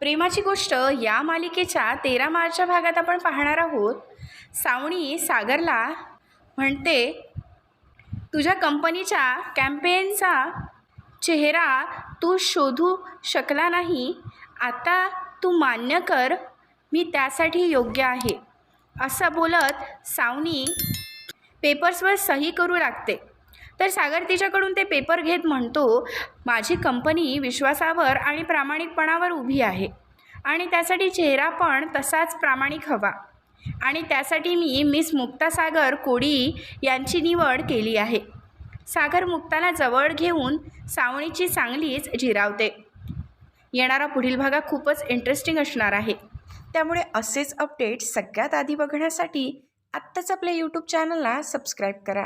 प्रेमाची गोष्ट या मालिकेच्या तेरा मार्चच्या भागात आपण पाहणार आहोत. सावणी सागरला म्हणते तुझ्या कंपनीच्या कॅम्पेनचा चेहरा तू शोधू शकला नाही. आता तू मान्य कर मी त्यासाठी योग्य आहे. असं बोलत सावनी पेपर्सवर सही करू लागते. तर सागर तिच्याकडून ते पेपर घेत म्हणतो माझी कंपनी विश्वासावर आणि प्रामाणिकपणावर उभी आहे आणि त्यासाठी चेहरा पण तसाच प्रामाणिक हवा. आणि त्यासाठी मी मिस मुक्ता सागर कोडी यांची निवड केली आहे. सागर मुक्ताला जवळ घेऊन सावणीची चांगलीच जिरावते येणारा पुढील भागा खूपच इंटरेस्टिंग असणार आहे. त्यामुळे असेच अपडेट सगळ्यात आधी बघण्यासाठी आत्ताच आपल्या यूट्यूब चॅनलला सबस्क्राईब करा.